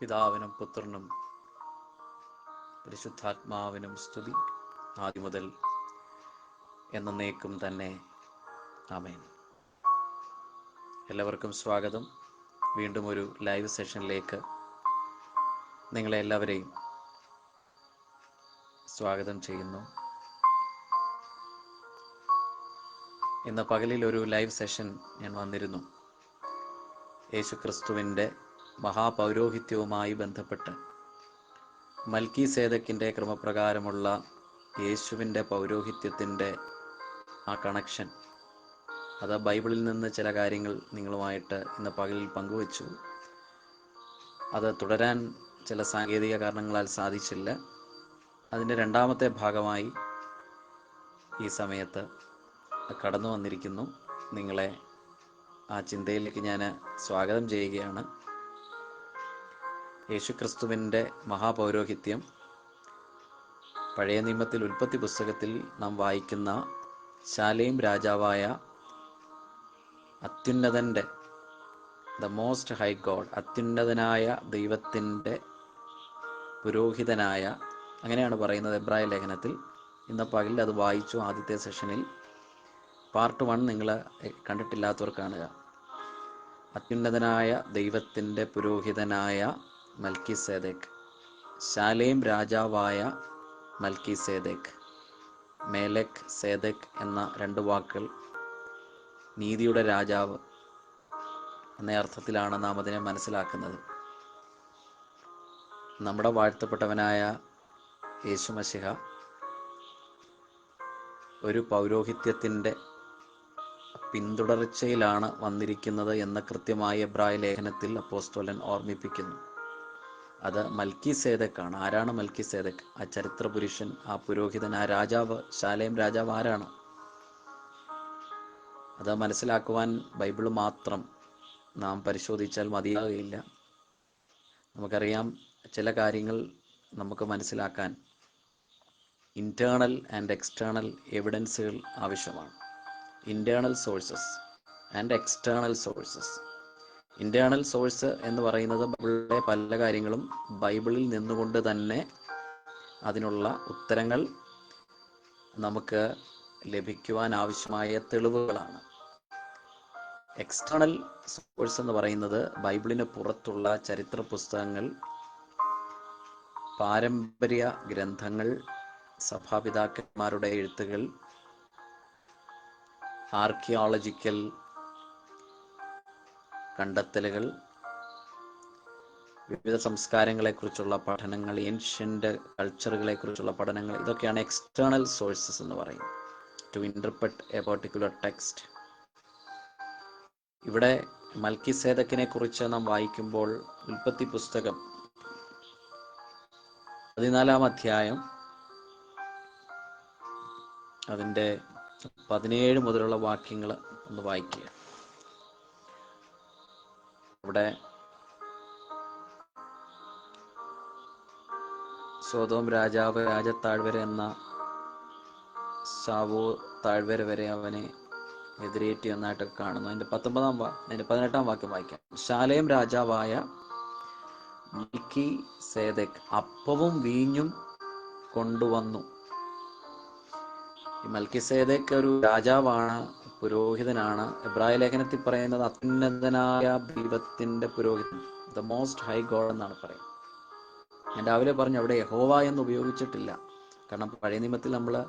പിതാവിനും പുത്രനും പരിശുദ്ധാത്മാവിനും സ്തുതി. ആദ്യം മുതൽ എന്നേക്കും തന്നെ. ആമേൻ. എല്ലാവർക്കും സ്വാഗതം. വീണ്ടും ഒരു ലൈവ് സെഷനിലേക്ക് നിങ്ങളെ എല്ലാവരെയും സ്വാഗതം ചെയ്യുന്നു. ഇന്ന് പകലിൽ ഒരു ലൈവ് സെഷൻ ഞാൻ വന്നിരുന്നു. യേശു ക്രിസ്തുവിന്റെ മഹാപൗരോഹിത്യവുമായി ബന്ധപ്പെട്ട് മൽക്കി സേതക്കിന്റെ ക്രമപ്രകാരമുള്ള യേശുവിന്റെ പൗരോഹിത്യത്തിന്റെ ആ കണക്ഷൻ അത് ബൈബിളിൽ നിന്ന് ചില കാര്യങ്ങൾ നിങ്ങളുമായിട്ട് ഇന്ന് പകലിൽ പങ്കുവച്ചു. അത് തുടരാൻ ചില സാങ്കേതിക കാരണങ്ങളാൽ സാധിച്ചില്ല. അതിന്റെ രണ്ടാമത്തെ ഭാഗമായി ഈ സമയത്ത് കടന്നു വന്നിരിക്കുന്നു. നിങ്ങളെ ആ ചിന്തയിലേക്ക് ഞാൻ സ്വാഗതം ചെയ്യുകയാണ്. യേശുക്രിസ്തുവിന്റെ മഹാപൗരോഹിത്യം. പഴയ നിയമത്തിൽ ഉൽപ്പത്തി പുസ്തകത്തിൽ നാം വായിക്കുന്ന ശാലയും രാജാവായ അത്യുന്നതന്റെ ദ മോസ്റ്റ് ഹൈ ഗോഡ് അത്യുന്നതനായ ദൈവത്തിന്റെ പുരോഹിതനായ അങ്ങനെയാണ് പറയുന്നത് എബ്രായ ലേഖനത്തിൽ. ഇന്ന് പകലിൽ അത് വായിച്ചു ആദ്യത്തെ സെഷനിൽ. പാർട്ട് വൺ നിങ്ങൾ കണ്ടിട്ടില്ലാത്തവർ കാണുക. അത്യുന്നതനായ ദൈവത്തിന്റെ പുരോഹിതനായ മൽക്കി സേദേക്ക് ശാലേം രാജാവായ മൽക്കിസേദക്. മേലക് സേദക് എന്ന രണ്ട് വാക്കുകൾ നീതിയുടെ രാജാവ് എന്ന അർത്ഥത്തിലാണ് നാം അതിനെ മനസ്സിലാക്കുന്നത്. നമ്മുടെ വാഴ്ത്തപ്പെട്ടവനായ യേശുമശിഹ ഒരു പൗരോഹിത്യത്തിന്റെ പിന്തുടർച്ചയിലാണ് വന്നിരിക്കുന്നത് എന്ന കൃത്യമായ എബ്രായ ലേഖനത്തിൽ അപ്പോസ്തോലൻ ഓർമ്മിപ്പിക്കുന്നു. അത് മൽക്കി സേതക്കാണ് ആരാണ് മൽക്കി സേതക് ആ ചരിത്ര പുരുഷൻ ആ പുരോഹിതൻ ആ രാജാവ് ശാലയം രാജാവ് ആരാണ്? അത് മനസ്സിലാക്കുവാൻ ബൈബിൾ മാത്രം നാം പരിശോധിച്ചാൽ മതിയാകുകയില്ല നമുക്കറിയാം ചില കാര്യങ്ങൾ നമുക്ക് മനസ്സിലാക്കാൻ ഇന്റേർണൽ ആൻഡ് എക്സ്റ്റേണൽ എവിഡൻസുകൾ ആവശ്യമാണ്. Internal sources and external sources internal source എന്ന് പറയുന്നത് ബൈബിളിലെ പല കാര്യങ്ങളും ബൈബിളിൽ നിന്നുകൊണ്ട് തന്നെ അതിനുള്ള ഉത്തരങ്ങൾ നമുക്ക് ലഭിക്കുവാൻ ആവശ്യമായ തെളിവുകളാണ്. എക്സ്റ്റേണൽ സോഴ്സ് എന്ന് പറയുന്നത് ബൈബിളിന് പുറത്തുള്ള ചരിത്ര പുസ്തകങ്ങൾ പാരമ്പര്യ ഗ്രന്ഥങ്ങൾ സഭാപിതാക്കന്മാരുടെ എഴുത്തുകൾ ആർക്കിയോളജിക്കൽ കണ്ടെത്തലുകൾ വിവിധ സംസ്കാരങ്ങളെക്കുറിച്ചുള്ള പഠനങ്ങൾ ഏൻഷ്യന്റ് കൾച്ചറുകളെക്കുറിച്ചുള്ള പഠനങ്ങൾ ഇതൊക്കെയാണ് എക്സ്റ്റേണൽ സോഴ്സസ് എന്ന് പറയും to interpret a particular text ഇവിടെ മൽക്കി സേതക്കിനെ കുറിച്ച് നാം വായിക്കുമ്പോൾ ഉൽപ്പത്തി പുസ്തകം പതിനാലാം അധ്യായം അതിന്റെ പതിനേഴ് മുതലുള്ള വാക്യങ്ങൾ ഒന്ന് വായിക്കുക. ഇവിടെ സ്വതോം രാജാവ് രാജത്താഴ്വര എന്ന സാവോ താഴ്വര വരെ അവനെ എതിരേറ്റി എന്നായിട്ടൊക്കെ കാണുന്നു. അതിന്റെ പത്തൊമ്പതാം അതിന്റെ പതിനെട്ടാം വാക്യം വായിക്കാം. ശാലയം രാജാവായ മിൽക്കി സേദക് അപ്പവും വീഞ്ഞും കൊണ്ടുവന്നു. മൽക്കി സേദക് ഒരു രാജാവാണ്. പുരോഹിതനാണ്. എബ്രായ ലേഖനത്തിൽ പറയുന്നത് അത്യുന്നതനായ ദൈവത്തിന്റെ പുരോഹിതൻ ദ മോസ്റ്റ് ഹൈ ഗോഡ് എന്നാണ് പറയുന്നത്. ഞാൻ രാവിലെ പറഞ്ഞു അവിടെ യഹോവ എന്ന് ഉപയോഗിച്ചിട്ടില്ല. കാരണം പഴയ നിയമത്തിൽ നമ്മൾ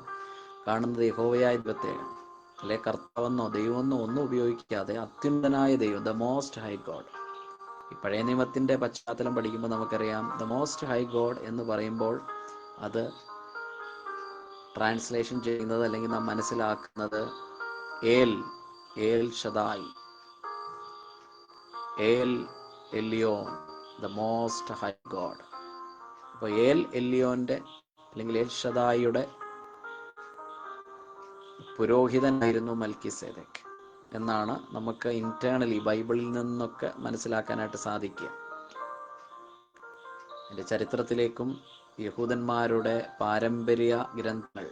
കാണുന്നത് യഹോവയായ ദൈവത്തെയാണ്. അല്ലെ കർത്താവെന്നോ ദൈവമെന്നോ ഒന്നും ഉപയോഗിക്കാതെ അത്യുന്നതനായ ദൈവം ദ മോസ്റ്റ് ഹൈ ഗോഡ് ഈ പഴയ നിയമത്തിന്റെ പശ്ചാത്തലം പഠിക്കുമ്പോൾ നമുക്കറിയാം ദ മോസ്റ്റ് ഹൈ ഗോഡ് എന്ന് പറയുമ്പോൾ അത് ട്രാൻസ്ലേഷൻ ചെയ്യുന്നത് അല്ലെങ്കിൽ നാം മനസ്സിലാക്കുന്നത് El El Shaddai. El Elyon the most high God അപ്പോൾ ഏൽ എല്ലിയോന്റെ അല്ലെങ്കിൽ ഏൽ ഷദായിയുടെ പുരോഹിതനായിരുന്നു മൽക്കി സേദക് എന്നാണ് നമുക്ക് ഇന്റേണലി ബൈബിളിൽ നിന്നൊക്കെ മനസ്സിലാക്കാനായിട്ട് സാധിക്കുക. എന്റെ ചരിത്രത്തിലേക്കും യഹൂദന്മാരുടെ പാരമ്പര്യ ഗ്രന്ഥങ്ങൾ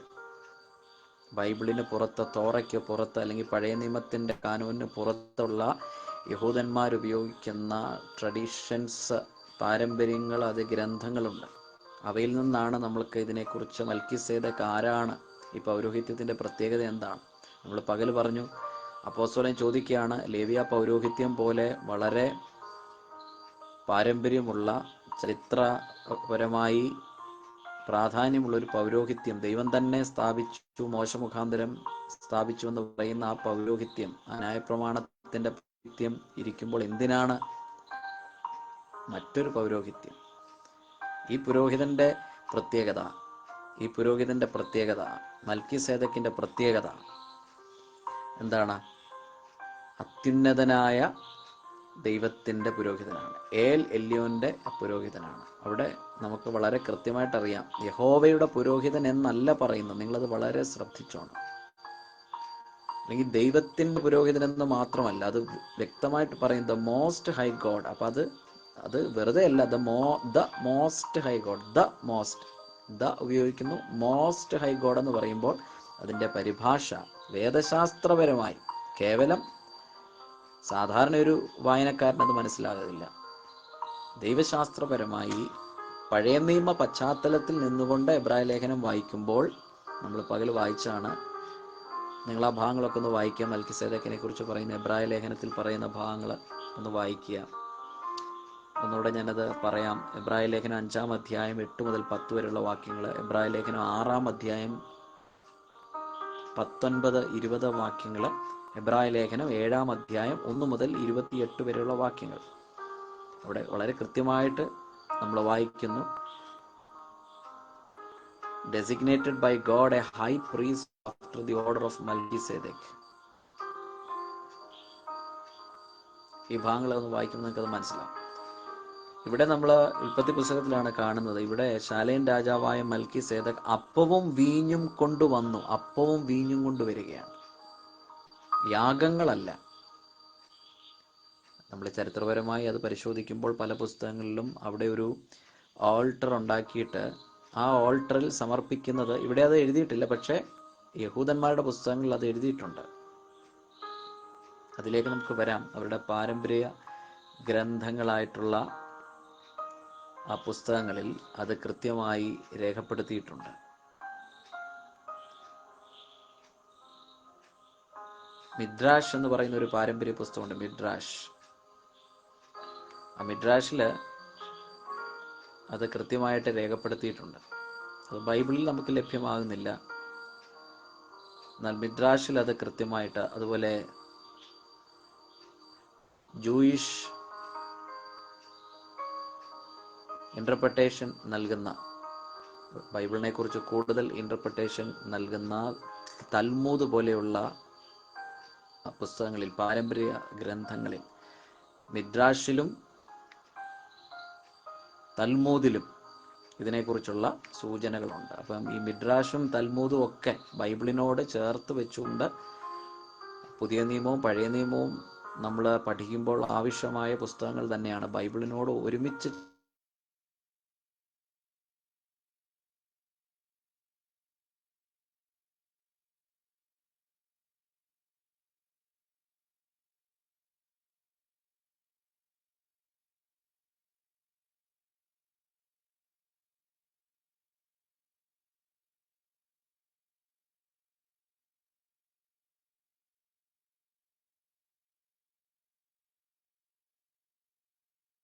ബൈബിളിന് പുറത്ത് തോറയ്ക്ക് പുറത്ത് അല്ലെങ്കിൽ പഴയ നിയമത്തിന്റെ കാനൂനിന് പുറത്തുള്ള യഹൂദന്മാർ ഉപയോഗിക്കുന്ന ട്രഡീഷൻസ് പാരമ്പര്യങ്ങൾ അത് ഗ്രന്ഥങ്ങളുണ്ട്. അവയിൽ നിന്നാണ് നമ്മൾക്ക് ഇതിനെക്കുറിച്ച് മൽക്കിസേദക്ക് ആരാണ് ഈ പൗരോഹിത്യത്തിന്റെ പ്രത്യേകത എന്താണ്? നമ്മൾ പകൽ പറഞ്ഞു അപ്പോസ്തലൻ ചോദിക്കുകയാണ് ലേവിയ പൗരോഹിത്യം പോലെ വളരെ പാരമ്പര്യമുള്ള ചരിത്രപരമായി പ്രാധാന്യമുള്ള ഒരു പൗരോഹിത്യം. ദൈവം തന്നെ സ്ഥാപിച്ചു മോശമുഖാന്തരം സ്ഥാപിച്ചു എന്ന് പറയുന്ന ആ പൗരോഹിത്യം ആ ന്യായപ്രമാണത്തിന്റെ പൗരോഹിത്യം ഇരിക്കുമ്പോൾ എന്തിനാണ് മറ്റൊരു പൗരോഹിത്യം? ഈ പുരോഹിതന്റെ പ്രത്യേകത ഈ പുരോഹിതന്റെ പ്രത്യേകത മൽക്കി സേതക്കിന്റെ പ്രത്യേകത എന്താണ്? അത്യുന്നതനായ ദൈവത്തിന്റെ പുരോഹിതനാണ്. ഏൽ എല്യോന്റെ പുരോഹിതനാണ്. അവിടെ നമുക്ക് വളരെ കൃത്യമായിട്ട് അറിയാം യഹോവയുടെ പുരോഹിതൻ എന്നല്ല പറയുന്നത്. നിങ്ങളത് വളരെ ശ്രദ്ധിച്ചോണം. അല്ലെങ്കിൽ ദൈവത്തിന്റെ പുരോഹിതൻ എന്ന് മാത്രമല്ല അത് വ്യക്തമായിട്ട് പറയും ദ മോസ്റ്റ് ഹൈ ഗോഡ് അപ്പൊ അത് അത് വെറുതെ അല്ല the mo the most high God the most the ഉപയോഗിക്കുന്നു മോസ്റ്റ് ഹൈ ഗോഡ് എന്ന് പറയുമ്പോൾ അതിന്റെ പരിഭാഷ വേദശാസ്ത്രപരമായി കേവലം സാധാരണ ഒരു വായനക്കാരനത് മനസ്സിലാകില്ല ദൈവശാസ്ത്രപരമായി പഴയ നിയമ പശ്ചാത്തലത്തിൽ നിന്നുകൊണ്ട് എബ്രായ ലേഖനം വായിക്കുമ്പോൾ നമ്മൾ പകൽ വായിച്ചാണ്. നിങ്ങൾ ആ ഭാഗങ്ങളൊക്കെ ഒന്ന് വായിക്കുക. മൽക്കിസേദക്കിനെ കുറിച്ച് പറയുന്ന എബ്രായ ലേഖനത്തിൽ പറയുന്ന ഭാഗങ്ങൾ ഒന്ന് വായിക്കുക. ഒന്നുകൂടെ ഞാനത് പറയാം. എബ്രായ ലേഖനം അഞ്ചാം അധ്യായം എട്ട് മുതൽ പത്ത് വരെയുള്ള വാക്യങ്ങൾ. എബ്രായ ലേഖനം ആറാം അധ്യായം പത്തൊൻപത് ഇരുപത് വാക്യങ്ങൾ. എബ്രായ ലേഖനം ഏഴാം അധ്യായം ഒന്ന് മുതൽ ഇരുപത്തിയെട്ട് വരെയുള്ള വാക്യങ്ങൾ. അവിടെ വളരെ കൃത്യമായിട്ട് നമ്മൾ വായിക്കുന്നു. Designated by God a high priest after the order of Melchizedek ഈ ഭാഗങ്ങൾ ഒന്ന് വായിക്കുമ്പോൾ നിങ്ങൾക്ക് അത് മനസ്സിലാവും. ഇവിടെ നമ്മൾ ഉൽപ്പത്തി പുസ്തകത്തിലാണ് കാണുന്നത്. ഇവിടെ ശാലയൻ രാജാവായ മൽക്കി സേതക് അപ്പവും വീഞ്ഞും കൊണ്ടുവന്നു. അപ്പവും വീഞ്ഞും കൊണ്ടുവരികയാണ്. യാഗങ്ങളല്ല. നമ്മൾ ചരിത്രപരമായി അത് പരിശോധിക്കുമ്പോൾ പല പുസ്തകങ്ങളിലും അവിടെ ഒരു ഓൾട്ടർ ഉണ്ടാക്കിയിട്ട് ആ ഓൾട്ടറിൽ സമർപ്പിക്കുന്നത് ഇവിടെ അത് എഴുതിയിട്ടില്ല പക്ഷേ യഹൂദന്മാരുടെ പുസ്തകങ്ങളിൽ അത് എഴുതിയിട്ടുണ്ട്. അതിലേക്ക് നമുക്ക് വരാം. അവരുടെ പാരമ്പര്യ ഗ്രന്ഥങ്ങളായിട്ടുള്ള ആ പുസ്തകങ്ങളിൽ അത് കൃത്യമായി രേഖപ്പെടുത്തിയിട്ടുണ്ട്. മിദ്രാഷ് എന്ന് പറയുന്ന ഒരു പാരമ്പര്യ പുസ്തകമുണ്ട് മിദ്രാഷ്. ആ മിദ്രാഷിൽ അത് കൃത്യമായിട്ട് രേഖപ്പെടുത്തിയിട്ടുണ്ട്. അത് ബൈബിളിൽ നമുക്ക് ലഭ്യമാകുന്നില്ല. എന്നാൽ മിദ്രാഷിൽ അത് കൃത്യമായിട്ട് അതുപോലെ ജൂയിഷ് ഇന്റർപ്രിട്ടേഷൻ നൽകുന്ന ബൈബിളിനെ കുറിച്ച് കൂടുതൽ ഇന്റർപ്രിട്ടേഷൻ നൽകുന്ന തൽമൂത് പോലെയുള്ള പുസ്തകങ്ങളിൽ പാരമ്പര്യ ഗ്രന്ഥങ്ങളിൽ മിദ്രാഷിലും തൽമൂദിലും ഇതിനെക്കുറിച്ചുള്ള സൂചനകളുണ്ട്. അപ്പം ഈ മിദ്രാഷും തൽമൂദും ഒക്കെ ബൈബിളിനോട് ചേർത്ത് വെച്ചുകൊണ്ട് പുതിയ നിയമവും പഴയ നിയമവും നമ്മൾ പഠിക്കുമ്പോൾ ആവശ്യമായ പുസ്തകങ്ങൾ തന്നെയാണ്. ബൈബിളിനോട് ഒരുമിച്ച്